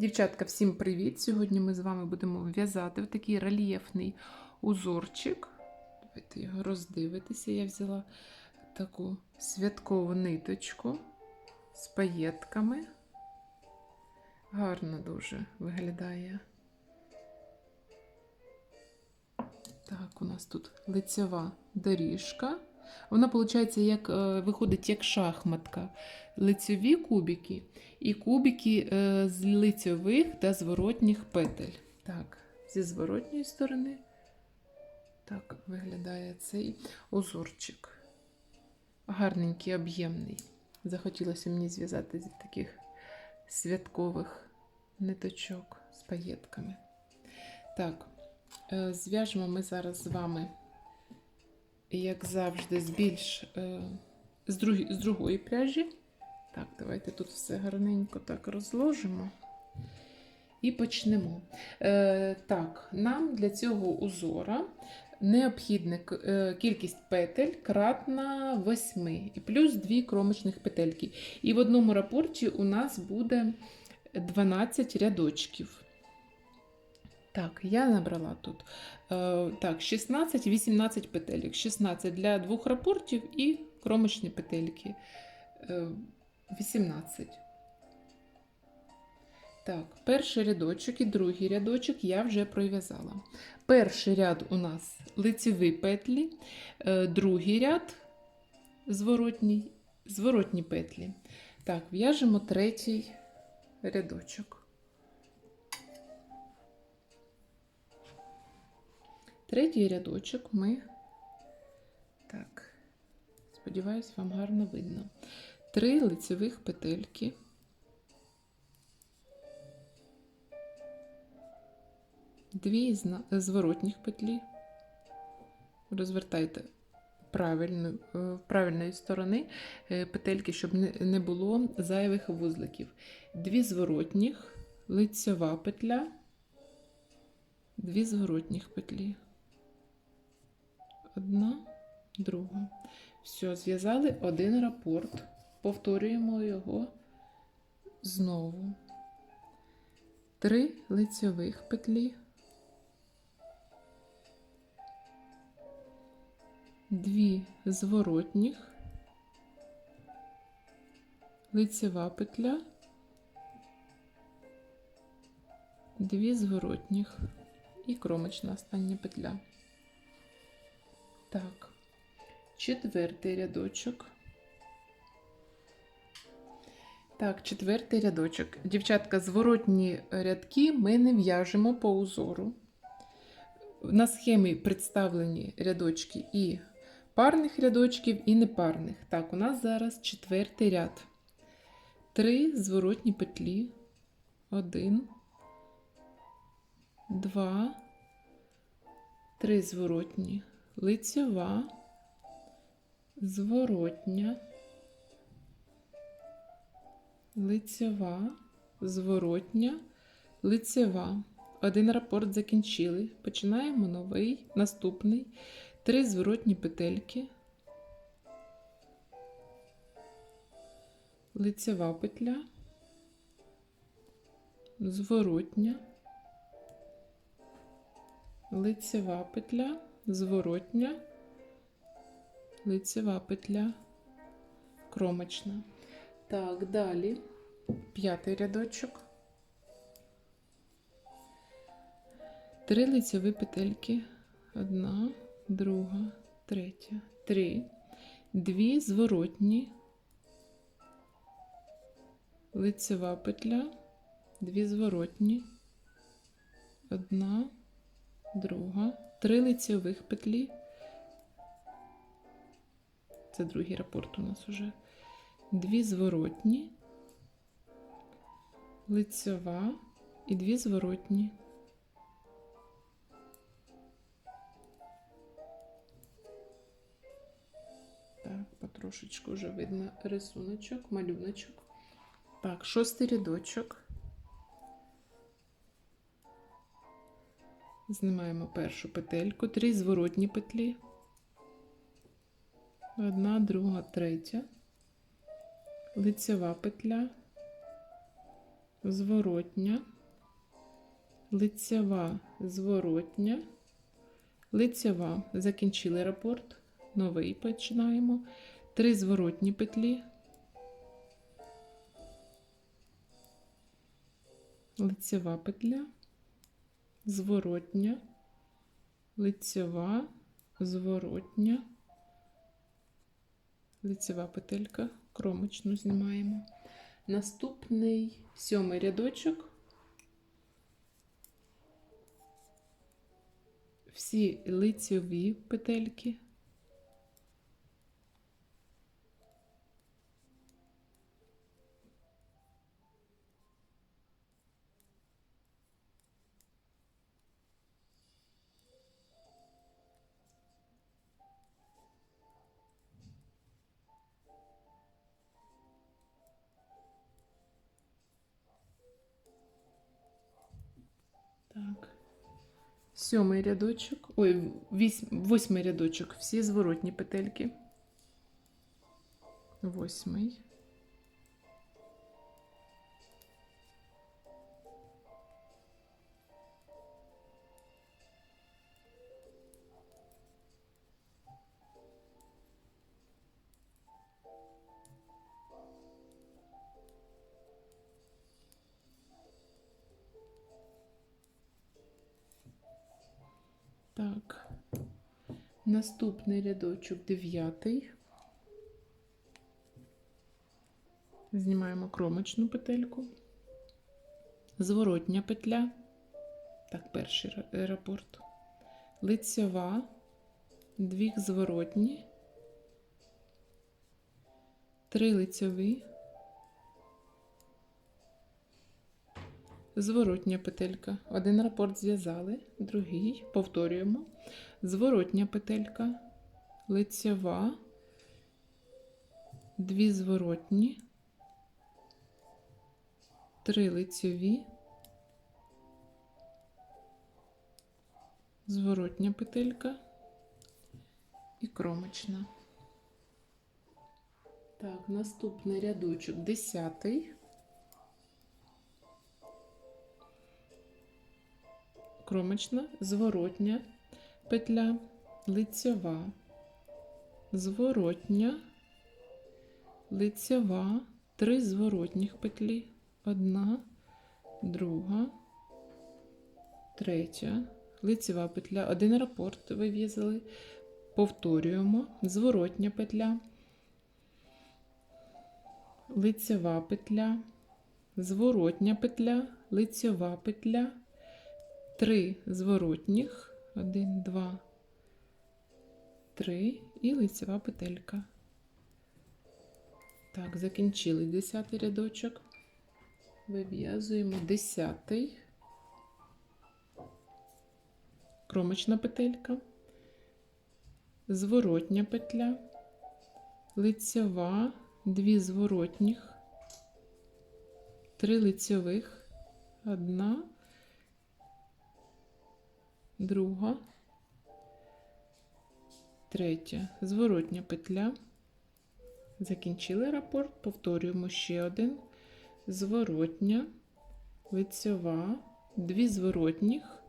Дівчатка, всім привіт! Сьогодні ми з вами будемо в'язати такий рельєфний узорчик. Давайте його роздивитися. Я взяла таку святкову ниточку з паєтками. Гарно дуже виглядає. Так, у нас тут лицьова доріжка. Вона, виходить, як, е, виходить як шахматка. Лицьові кубики і кубики е, з лицьових та зворотніх петель. Так, зі зворотньої сторони так виглядає цей узорчик. Гарненький, об'ємний. Захотілося мені зв'язати з таких святкових ниточок з паєтками. Так, е, зв'яжемо ми зараз з вами, як завжди, з більш е, з, другі, з другої пряжі. Так, давайте тут все гарненько так розложимо. І почнемо. Е, Так, нам для цього узора необхідна е, кількість петель кратна 8 і плюс 2 кромочних петельки. І в одному рапорті у нас буде 12 рядочків. Так, я набрала тут е, так, 16-18 петелек. 16 для двох рапортів і кромочні петельки. Е, 18. Так, перший рядочок і другий рядочок я вже пров'язала. Перший ряд у нас лицеві петлі, е, другий ряд зворотній, зворотні петлі. Так, в'яжемо третій рядочок. Третій рядочок ми. Так, сподіваюсь, вам гарно видно. Три лицевих петельки. Дві зворотніх петлі. Розвертайте правильно, е, правильної сторони е, петельки, щоб не- було зайвих вузликів. Дві зворотніх, лицьова петля, дві зворотніх петлі. Одна, друга. Все, зв'язали один рапорт. Повторюємо його знову. Три лицьових петлі. Дві зворотніх. Лицьова петля. Дві зворотніх. І кромочна остання петля. Так. Четвертий рядочок. Так, четвертий рядочок. Дівчатка, зворотні рядки ми не в'яжемо по узору. На схемі представлені рядочки і парних рядочків, і непарних. Так, у нас зараз четвертий ряд. Три зворотні петлі. Один, два, три зворотні, лицьова, зворотня лицьова, зворотня, лицьова. Один рапорт закінчили. Починаємо новий, наступний. Три зворотні петельки. Лицьова петля, зворотня, лицьова петля, зворотня, лицьова петля, кромочна. Так, далі п'ятий рядочок. Три лицеві петельки. Одна, друга, третя, три. Дві зворотні. Лицева петля, дві зворотні. Одна, друга, три лицевих петлі. Це другий рапорт у нас уже дві зворотні, лицьова і дві зворотні. Так, потрошечку вже видно рисуночок, малюночок. Так, шостий рядочок. Знімаємо першу петельку, три зворотні петлі. Одна, друга, третя лицьова петля, зворотня, лицева, зворотня, лицева. Закінчили рапорт. Новий починаємо. Три зворотні петлі. Лицева петля, зворотня, лицева, зворотня, лицева петелька, кромочну знімаємо. Наступний сьомий рядочок. Всі лицеві петельки. Так. Сьомий рядочок. Ой, вісь, восьмий рядочок. Всі зворотні петельки. Восьмий. Так. Наступний рядочок дев'ятий. Знімаємо кромочну петельку. Зворотня петля. Так, перший ра- рапорт. Лицьова, дві зворотні, три лицьові, Зворотня петелька. Один рапорт зв'язали, другий повторюємо. Зворотня петелька, лицьова, дві зворотні, три лицьові, зворотня петелька і кромочна. Так, наступний рядочок десятий. Кромочна, зворотня петля, лицьова, зворотня, лицьова, три зворотніх петлі, одна, друга, третя, лицьова петля, один рапорт вив'язали, повторюємо, зворотня петля, лицьова петля, зворотня петля, лицьова петля. Три зворотніх, один, два, три. І лицева петелька. Так, закінчили десятий рядочок. Вив'язуємо десятий, кромочна петелька, зворотня петля, лицева, дві зворотніх, три лицьових, одна друга, третя, зворотня петля. Закінчили рапорт, повторюємо ще один. Зворотня, лицьова, дві зворотніх,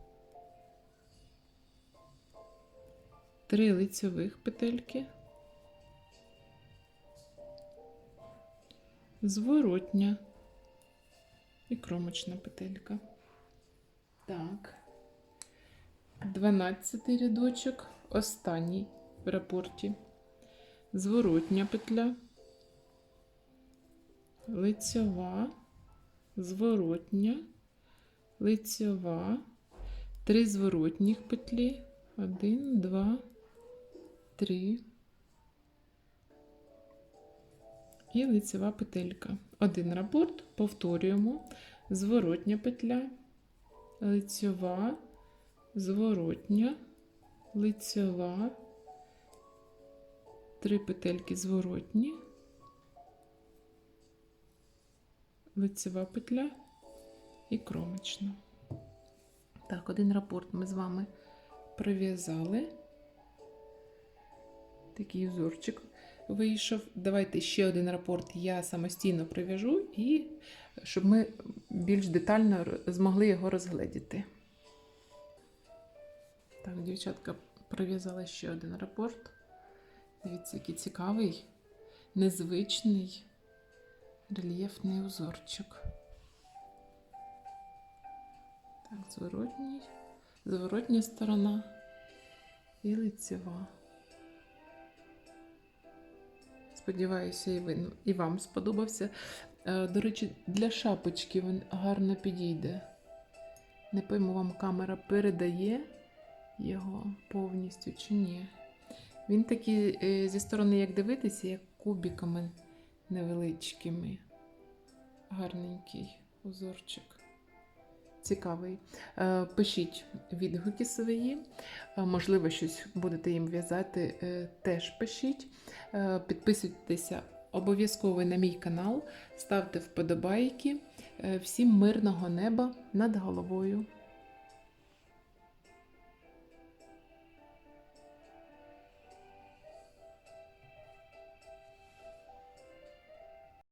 три лицьових петельки, зворотня і кромочна петелька. Так. 12 рядочок, останній в рапорті. Зворотня петля, лицьова, зворотня, лицьова, три зворотніх петлі, один, два, три. І лицьова петелька. Один рапорт, повторюємо, зворотня петля, лицьова, зворотня, лицьова, три петельки зворотні, лицьова петля і кромочна. Так, один рапорт ми з вами прив'язали. Такий узорчик вийшов. Давайте ще один рапорт я самостійно прив'яжу і щоб ми більш детально змогли його розгледіти. Так, дівчатка прив'язала ще один рапорт. Дивіться, який цікавий, незвичний рельєфний узорчик. Так, зворотній, зворотня сторона і лицева. Сподіваюся, і, ви, і вам сподобався. Е, До речі, для шапочки він гарно підійде. Не пойму, вам камера передає його повністю чи ні. Він такий е, зі сторони, як дивитися, як кубиками невеличкими. Гарненький узорчик. Цікавий. Е, Пишіть відгуки свої. Е, Можливо, щось будете їм в'язати, теж пишіть. Підписуйтеся обов'язково на мій канал, ставте вподобайки. Всім мирного неба над головою.